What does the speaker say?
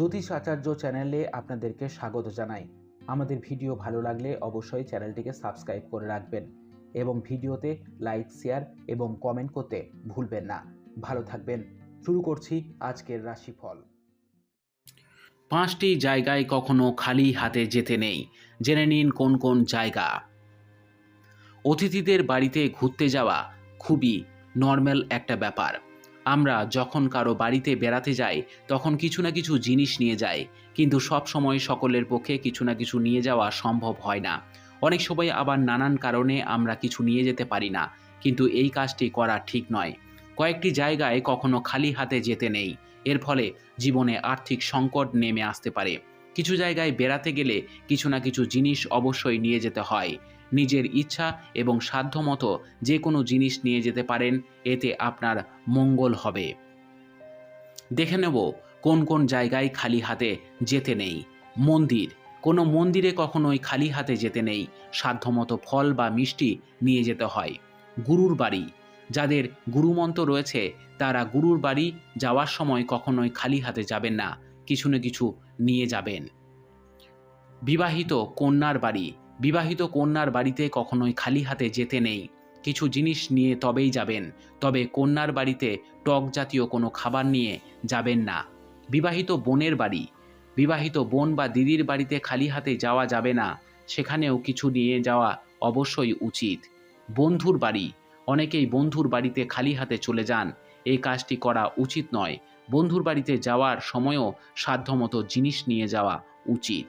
জ্যোতিষ আচার্য চ্যানেলে আপনাদেরকে স্বাগত জানাই। আমাদের ভিডিও ভালো লাগলে অবশ্যই চ্যানেলটিকে সাবস্ক্রাইব করে রাখবেন এবং ভিডিওতে লাইক, শেয়ার এবং কমেন্ট করতে ভুলবেন না। ভালো থাকবেন। শুরু করছি আজকের রাশিফল। পাঁচটি জায়গায় কখনো খালি হাতে যেতে নেই। জেনে নিন কোন কোন জায়গা। অতিথিদের বাড়িতে ঘুরতে যাওয়া খুবই নর্মাল একটা ব্যাপার। আমরা যখন কারও বাড়িতে বেড়াতে যাই, তখন কিছু না কিছু জিনিস নিয়ে যাই, কিন্তু সব সময় সকলের পক্ষে কিছু না কিছু নিয়ে যাওয়া সম্ভব হয় না। অনেক সময় আবার নানান কারণে আমরা কিছু নিয়ে যেতে পারি না, কিন্তু এই কাজটি করা ঠিক নয়। কয়েকটি জায়গায় কখনো খালি হাতে যেতে নেই, এর ফলে জীবনে আর্থিক সংকট নেমে আসতে পারে। কিছু জায়গায় বেড়াতে গেলে কিছু না কিছু জিনিস অবশ্যই নিয়ে যেতে হয় নিজের ইচ্ছা এবং সাধ্যমতো যে কোনো জিনিস নিয়ে যেতে পারেন, এতে আপনার মঙ্গল হবে। দেখে নেব কোন কোন জায়গায় খালি হাতে যেতে নেই। মন্দির, কোনো মন্দিরে কখনোই খালি হাতে যেতে নেই। সাধ্যমতো ফল বা মিষ্টি নিয়ে যেতে হয়। গুরুর বাড়ি, যাদের গুরুমন্ত্র রয়েছে, তারা গুরুর বাড়ি যাওয়ার সময় কখনোই খালি হাতে যাবেন না, কিছু না কিছু নিয়ে যাবেন। বিবাহিত কন্যার বাড়ি বিবাহিত কন্যার বাড়িতে কখনোই খালি হাতে যেতে নেই। কিছু জিনিস নিয়ে তবেই যাবেন, তবে কন্যার বাড়িতে টক জাতীয় কোনো খাবার নিয়ে যাবেন না। বিবাহিত বোনের বাড়ি, বিবাহিত বোন বা দিদির বাড়িতে খালি হাতে যাওয়া যাবে না, সেখানেও কিছু নিয়ে যাওয়া অবশ্যই উচিত। বন্ধুর বাড়ি, অনেকেই বন্ধুর বাড়িতে খালি হাতে চলে যান, এই কাজটি করা উচিত নয়। বন্ধুর বাড়িতে যাওয়ার সময়ও সাধ্যমতো জিনিস নিয়ে যাওয়া উচিত।